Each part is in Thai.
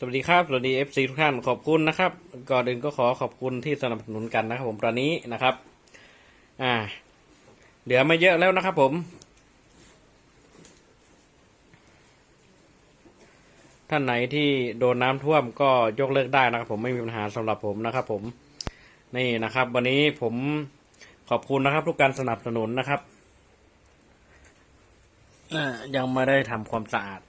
สวัสดีครับ สวัสดี FC ทุกท่าน ขอบคุณนะครับ ก่อนอื่นก็ขอขอบคุณที่สนับสนุนกันนะครับผมตอนนี้นะครับ อ่า เหลือไม่เยอะแล้วนะครับผม ท่านไหนที่โดนน้ำท่วมก็ยกเลิกได้นะครับ ผมไม่มีปัญหาสำหรับผมนะครับ ผม นี่นะครับ วันนี้ผมขอบคุณนะครับ ทุกการสนับสนุนนะครับอ่ายังไม่ได้ทำความสะอาด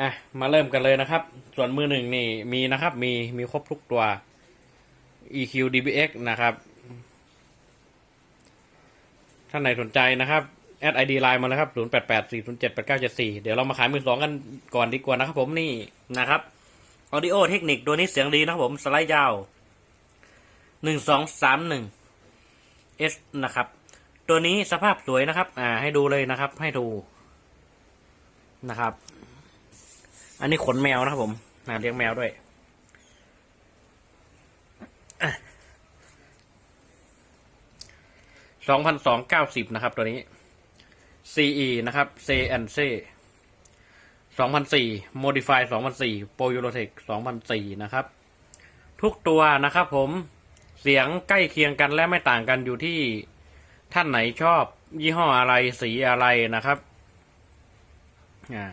อะมาเริ่มกันเลยนะครับ ส่วนมือหนึ่งนี่มีนะครับมีมีครบทุกตัว EQ DBX นะครับท่านไหนสนใจนะครับแอดไอดีไลน์มาเลยครับ 0 8 8 4 0 7 8 9 7 4 เดี๋ยวเรามาขายมือสองกันก่อนดีกว่านะครับผมนี่นะครับ Audio เทคนิคตัวนี้เสียงดีนะครับผมสไลด์ยาว 1 2 3 1 S นะครับ ตัวนี้สภาพสวยนะครับ อ่าให้ดูเลยนะครับ ให้ดูนะครับ อันนี้ขนแมวนะครับผมนะเลี้ยงแมวด้วยสองพันสองเก้าสิบนะครับตัวนี้ CE นะครับ C and C สองพันสี่ Modify สองพันสี่ Pro Eurotech สองพันสี่นะครับ ทุกตัวนะครับผมเสียงใกล้เคียงกันและไม่ต่างกันอยู่ที่ท่านไหนชอบ ยี่ห้ออะไรสีอะไรนะครับ อ่า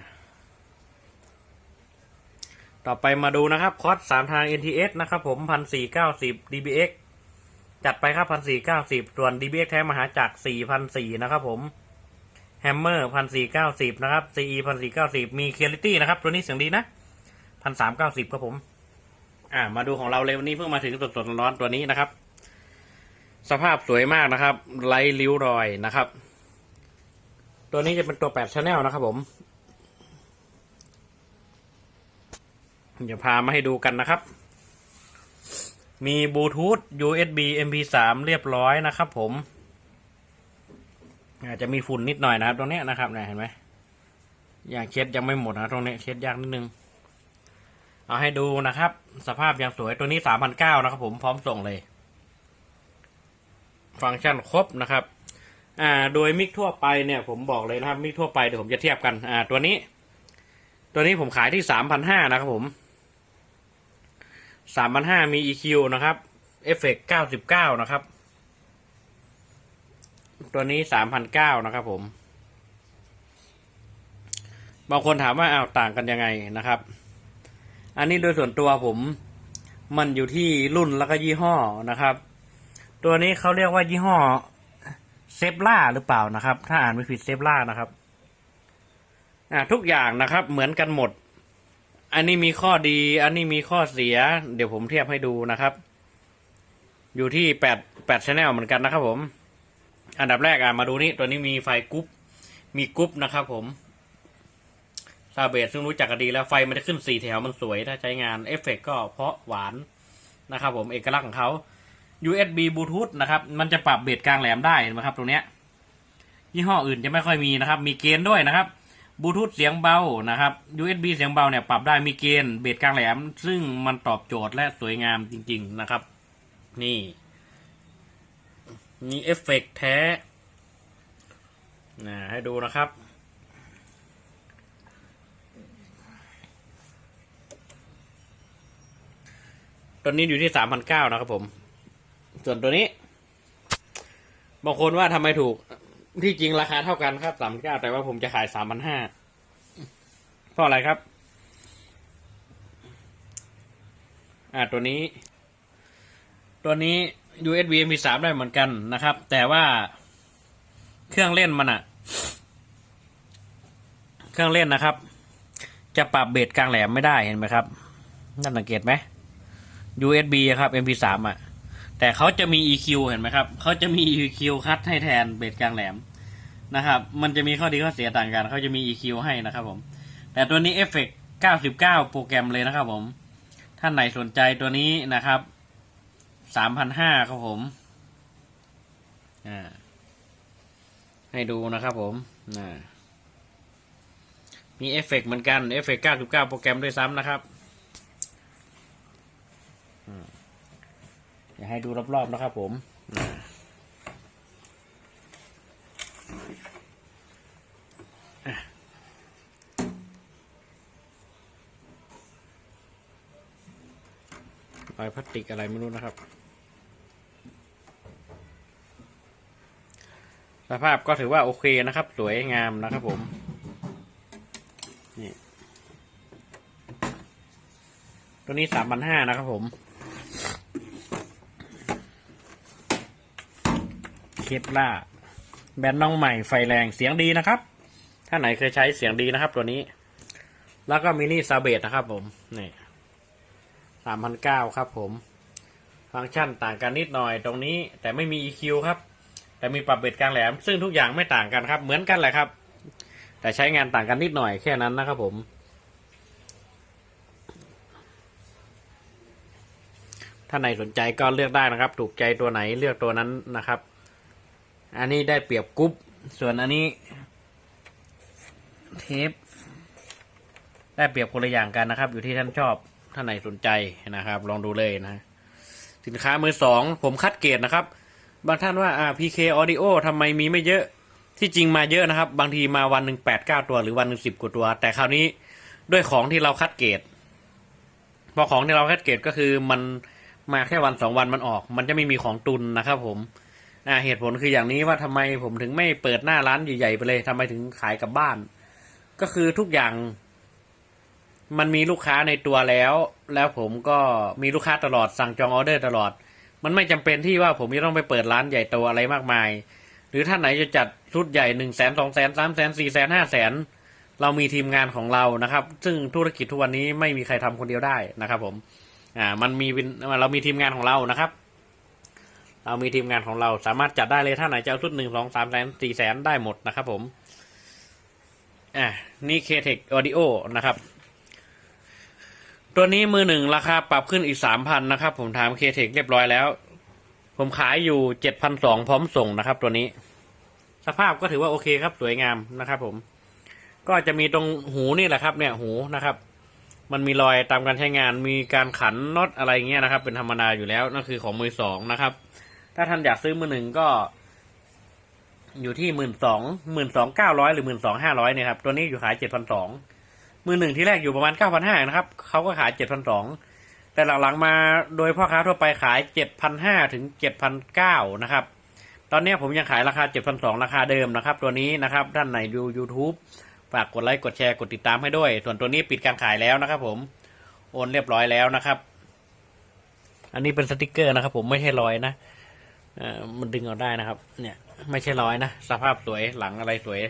ต่อไปมาดูนะครับคอร์สสามทาง NTS นะครับผมพันสี่เก้าสิบ DBX จัดไปครับพันสี่เก้าสิบส่วน DBX แท้มหาจักรสี่พันสี่นะครับผมแฮมเมอร์พันสี่เก้าสิบนะครับ CE พันสี่เก้าสิบมี Quality นะครับ ตัวนี้เสียงดีนะพันสามเก้าสิบครับผม อ่า มาดูของเราเลยวันนี้เพิ่งมาถึงสดๆร้อนตัวนี้นะครับ สภาพสวยมากนะครับไร้ริ้วรอยนะครับ ตัวนี้จะเป็นตัวแปดชแนลนะครับผม เดี๋ยวพามาให้ดูกันนะครับ มีบลูทูธ USB MP3 เรียบร้อยนะครับผม อาจจะมีฝุ่นนิดหน่อยนะครับ ตรงเนี้ยนะครับเนี่ยเห็นไหมอย่างเช็ดยังไม่หมดนะตรงนี้เช็ดยากนิดนึง เอาให้ดูนะครับ สภาพย่างสวยตัวนี้สามพันเก้านะครับผมพร้อมส่งเลย ฟังก์ชันครบนะครับ อ่า โดยมิกทั่วไปเนี่ยผมบอกเลยนะครับ มิกทั่วไปเดี๋ยวผมจะเทียบกัน อ่า ตัวนี้ ตัวนี้ผมขายที่สามพันห้านะครับผม สามพันห้ามี EQ นะครับ เอฟเฟกเก้าสิบเก้านะครับ ตัวนี้สามพันเก้านะครับผม บางคนถามว่าอ้าวต่างกันยังไงนะครับ อันนี้โดยส่วนตัวผม มันอยู่ที่รุ่นแล้วก็ยี่ห้อนะครับ ตัวนี้เขาเรียกว่ายี่ห้อเซฟล่าหรือเปล่านะครับ ถ้าอ่านไม่ผิดเซฟล่านะครับ อ่าทุกอย่างนะครับ เหมือนกันหมด อันนี้มีข้อดี อันนี้มีข้อเสีย เดี๋ยวผมเทียบให้ดูนะครับ อยู่ที่แปดแปดชแนลเหมือนกันนะครับผม อันดับแรกอะมาดูนี่ตัวนี้มีไฟกรุ๊ปมีกรุ๊ปนะครับผมซาเบสซึ่งรู้จักกันดีแล้วไฟมันจะขึ้นสี่แถวมันสวยถ้าใช้งานเอฟเฟกก็เพราะหวานนะครับผมเอกลักษณ์ของเขา USB Bluetooth นะครับ มันจะปรับเบสกลางแหลมได้นไหมครับ ตรงเนี้ยยี่ห้ออื่นจะไม่ค่อยมีนะครับ มีเกณฑ์ด้วยนะครับ บลูทูธเสียงเบานะครับ USB เสียงเบาเนี่ยปรับได้มีเกณฑ์เบสกลางแหลม ซึ่งมันตอบโจทย์และสวยงามจริง ๆนะครับ นี่มีเอฟเฟกต์แท้นะให้ดูนะครับ ตัวนี้อยู่ที่สามพันเก้านะครับผม ส่วนตัวนี้ บางคนว่าทำไมถูก ที่จริงราคาเท่ากันครับสามเก้าแต่ว่าผมจะขายสามพันห้าเพราะอะไรครับ อ่าตัวนี้ ตัวนี้ USB MP3 ได้เหมือนกันนะครับ แต่ว่าเครื่องเล่นมันอะเครื่องเล่นนะครับ จะปรับเบสกลางแหลมไม่ได้เห็นไหมครับนั่นสังเกตไหม USB ครับ MP3 อะ แต่เขาจะมี EQ เห็นไหมครับ เขาจะมี EQ คัดให้แทนเบสกลางแหลม นะครับ มันจะมีข้อดีข้อเสียต่างกัน เขาจะมี EQ ให้นะครับผม แต่ตัวนี้เอฟเฟกต์99 โปรแกรมเลยนะครับผม ท่านไหนสนใจตัวนี้นะครับ3,500ครับผม อ่า ให้ดูนะครับผม อ่า มีเอฟเฟกเหมือนกัน เอฟเฟก99 โปรแกรมด้วยซ้ำนะครับอยากให้ดูรอบๆนะครับผมอ่าอะ อย พลาสติกอะไรไม่รู้นะครับ สภาพก็ถือว่าโอเคนะครับ สวยงามนะครับผม นี่ ตัวนี้สามพันห้านะครับผมเคปล่าแบรนด์น้องใหม่ไฟแรงเสียงดีนะครับ ถ้าไหนเคยใช้เสียงดีนะครับ ตัวนี้ แล้วก็มินิซาเบตนะครับผม นี่ สามพันเก้าครับผม ฟังก์ชันต่างกันนิดหน่อยตรงนี้ แต่ไม่มี EQ ครับ แต่มีปรับเบสกลางแหลม ซึ่งทุกอย่างไม่ต่างกันครับ เหมือนกันแหละครับ แต่ใช้งานต่างกันนิดหน่อยแค่นั้นนะครับผม ถ้าไหนสนใจก็เลือกได้นะครับ ถูกใจตัวไหนเลือกตัวนั้นนะครับ อันนี้ได้เปรียบกรุ๊ปส่วนอันนี้ เทปได้เปรียบคนละอย่างกันนะครับ อยู่ที่ท่านชอบ ท่านไหนสนใจนะครับ ลองดูเลยนะ สินค้ามือสองผมคัดเกรดนะครับ บางท่านว่าอ่า PK Audio ทำไมมีไม่เยอะที่จริงมาเยอะนะครับ บางทีมาวันหนึ่งแปดเก้าตัวหรือวันหนึ่งสิบกว่าตัว แต่คราวนี้ด้วยของที่เราคัดเกรดพอของที่เราคัดเกรดก็คือมันมาแค่วันสองวันมันออก มันจะไม่มีของตุนนะครับ ผมอ่าเหตุผลคืออย่างนี้ว่าทำไมผมถึงไม่เปิดหน้าร้านใหญ่ๆไปเลยทำไมถึงขายกับบ้าน ก็คือทุกอย่าง มันมีลูกค้าในตัวแล้ว แล้วผมก็มีลูกค้าตลอดสั่งจองออเดอร์ตลอด มันไม่จำเป็นที่ว่าผมจะต้องไปเปิดร้านใหญ่โตอะไรมากมาย หรือท่านไหนจะจัดชุดใหญ่หนึ่งแสนสองแสนสามแสนสี่แสนห้าแสนเรามีทีมงานของเรานะครับ ซึ่งธุรกิจทุกวันนี้ไม่มีใครทำคนเดียวได้นะครับผมอ่ามันมีเป็นเรามีทีมงานของเรานะครับ เรามีทีมงานของเราสามารถจัดได้เลยถ้านไหนจะเอาชุดหนึ่งสองสามแสนสี่แสนได้หมดนะครับผมอ่านี่เคเทคออดิโอนะครับ ตัวนี้มือหนึ่งราคาปรับขึ้นอีกสามพันนะครับ ผมถามเคเทคเรียบร้อยแล้ว ผมขายอยู่เจ็ดพันสองพร้อมส่งนะครับ ตัวนี้ สภาพก็ถือว่าโอเคครับ สวยงามนะครับผม ก็จะมีตรงหูนี่แหละครับ เนี่ยหูนะครับ มันมีรอยตามการใช้งาน มีการขันน็อตอะไรเงี้ยนะครับ เป็นธรรมดาอยู่แล้วนั่นคือของมือสองนะครับ ถ้าท่านอยากซื้อมือหนึ่งก็ อยู่ที่หมื่นสองหมื่นสองเก้าร้อยหรือหมื่นสองห้าร้อยเนี่ยครับตัวนี้อยู่ขายเจ็ดพันสอง มือหนึ่งที่แรกอยู่ประมาณเก้าพันห้านะครับเขาก็ขายเจ็ดพันสองแต่หลังๆมาโดยพ่อค้าทั่วไปขายเจ็ดพันห้าถึงเจ็ดพันเก้านะครับ ตอนนี้ผมยังขายราคาเจ็ดพันสองราคาเดิมนะครับ ตัวนี้นะครับท่านไหนดู YouTube ฝากกดไลค์กดแชร์กดติดตามให้ด้วย ส่วนตัวนี้ปิดการขายแล้วนะครับผมโอนเรียบร้อยแล้วนะครับ อันนี้เป็นสติกเกอร์นะครับ ผมไม่ใช่รอยนะเอ่อมันดึงเอาได้นะครับ เนี่ย ไม่ใช่รอยนะ สภาพสวยหลังอะไรสวย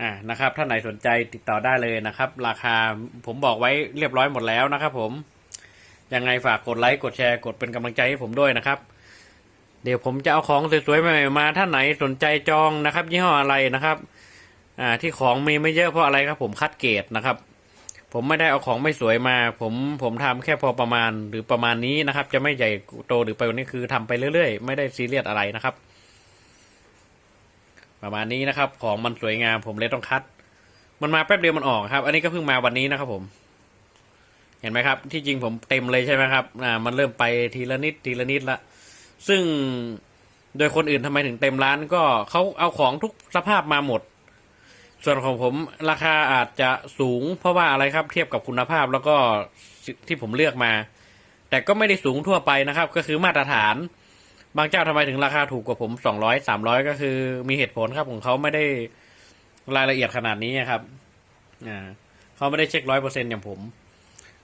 อ่านะครับถ้าไหนสนใจติดต่อได้เลยนะครับ ราคาผมบอกไว้เรียบร้อยหมดแล้วนะครับ ผม ยังไงฝากกดไลค์กดแชร์กดเป็นกำลังใจให้ผมด้วยนะครับ เดี๋ยวผมจะเอาของสวยๆใหม่มาท่านไหนสนใจจองนะครับ ยี่ห้ออะไรนะครับ อ่าที่ของมีไม่เยอะเพราะอะไรครับ ผมคัดเกรดนะครับ ผมไม่ได้เอาของไม่สวยมา ผมผมทำแค่พอประมาณหรือประมาณนี้นะครับ จะไม่ใหญ่โตหรือไปว่านี้คือทำไปเรื่อยๆ ไม่ได้ซีเรียสอะไรนะครับ ประมาณนี้นะครับ ของมันสวยงามผมเลยต้องคัด มันมาแป๊บเดียวมันออกครับ อันนี้ก็เพิ่งมาวันนี้นะครับผม เห็นไหมครับ ที่จริงผมเต็มเลยใช่ไหมครับอ่ามันเริ่มไปทีละนิดทีละนิดละซึ่งโดยคนอื่นทำไมถึงเต็มร้านก็เขาเอาของทุกสภาพมาหมด ส่วนของผมราคาอาจจะสูง เพราะว่าอะไรครับ เทียบกับคุณภาพแล้วก็ที่ผมเลือกมา แต่ก็ไม่ได้สูงทั่วไปนะครับ ก็คือมาตรฐาน บางเจ้าทำไมถึงราคาถูกกว่าผมสองร้อยสามร้อยก็คือ มีเหตุผลครับของเขาไม่ได้รายละเอียดขนาดนี้ครับอ่าเขาไม่ได้เช็คร้อยเปอร์เซ็นอย่างผม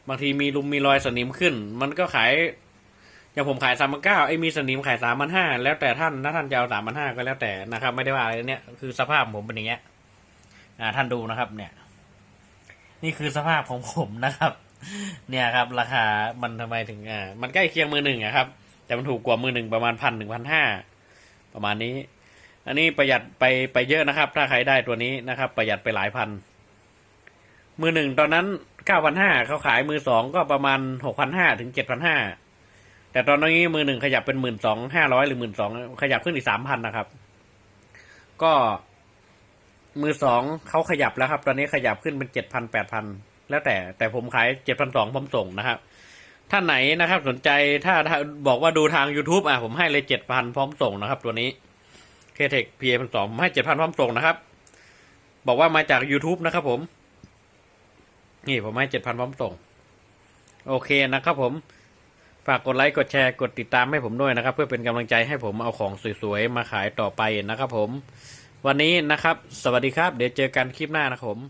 บางทีมีลุมมีรอยสนิมขึ้น มันก็ขายอย่างผมขายสามพันเก้าไอ้มีสนิมขายสามพันห้าแล้วแต่ท่านถ้าท่านจะเอาสามพันห้าก็แล้วแต่นะครับ ไม่ได้ว่าอะไรเนี่ยคือสภาพผมเป็นอย่างเงี้ยอ่าท่านดูนะครับ เนี่ย นี่คือสภาพของผมนะครับ เนี่ยครับ ราคามันทำไมถึงอ่ามันใกล้เคียงมือหนึ่งอะครับ แต่มันถูกกว่ามือหนึ่งประมาณพันหนึ่งพันห้าประมาณนี้ อันนี้ประหยัดไปไปเยอะนะครับ ถ้าใครได้ตัวนี้นะครับ ประหยัดไปหลายพัน มือหนึ่งตอนนั้นเก้าพันห้าเขาขายมือสองก็ประมาณหกพันห้าถึงเจ็ดพันห้าแต่ตอนนี้มือหนึ่งขยับเป็นหมื่นสองห้าร้อยหรือหมื่นสองขยับขึ้นอีกสามพันนะครับ ก็มือสองเขาขยับแล้วครับ ตอนนี้ขยับขึ้นเป็นเจ็ดพันแปดพันแล้วแต่แต่ผมขายเจ็ดพันสองผมส่งนะครับ ถ้านไหนนะครับสนใจถ้าถ้าบอกว่าดูทาง YouTube อะผมให้เลยเจ็ดพันพร้อมส่งนะครับ ตัวนี้เคเทคพีเอพันสองผมให้เจ็ดพันพร้อมส่งนะครับ บอกว่ามาจาก YouTube นะครับผม นี่ผมให้เจ็ดพันพร้อมส่ง โอเคนะครับผมฝากกดไลค์กดแชร์กดติดตามให้ผมด้วยนะครับ เพื่อเป็นกำลังใจให้ผมเอาของสวยๆมาขายต่อไปนะครับผม วันนี้นะครับ สวัสดีครับ เดี๋ยวเจอกันคลิปหน้านะครับผม